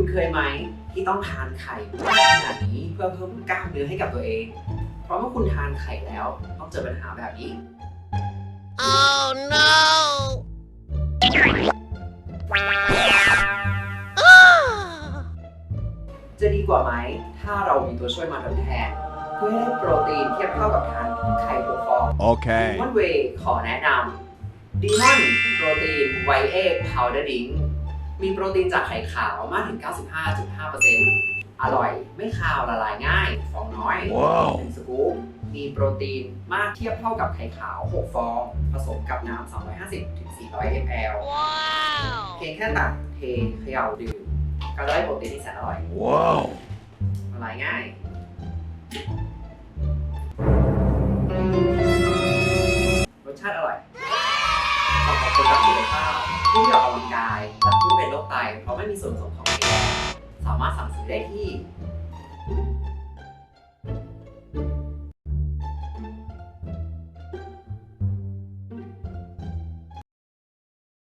คุณเคยไหมที่ต้องทานไข่มากขนาดนี้เพื่อเพิ่มกล้ามเนื้อให้กับตัวเอง เพราะเมื่อคุณทานไข่แล้วต้องเจอปัญหาแบบนี้ Oh no! จะดีกว่าไหม ถ้าเรามีตัวช่วยมาทดแทน เพื่อให้ได้โปรตีนเทียบเท่ากับทานไข่หกฟอง Okay. มอนเวย์ขอแนะนำดีมอนโปรตีนไวเอทพาวเดอร์ดิง มีโปรตีนจากไข่ขาวมากถึง 95.5%อร่อยไม่คาวละลายง่ายฟองน้อยว้าวหนึ่งสกู๊ปมีโปรตีนมากเทียบเท่ากับไข่ขาว 6 ฟอง ผสมกับน้ำ 250ถึง400 ml Wow! เพียงแค่ตักเทเขย่าดื่มก็ได้โปรตีนที่แสนอร่อย Wow. ละลายง่ายรสชาติอร่อย เหรับคนรักสุขภาพผู้ที่ออกกำลังกายและผู้เป็นโรคไตเพราะไม่มีส่วนผสมของเกลือสามารถสั่งซื้อได้ที่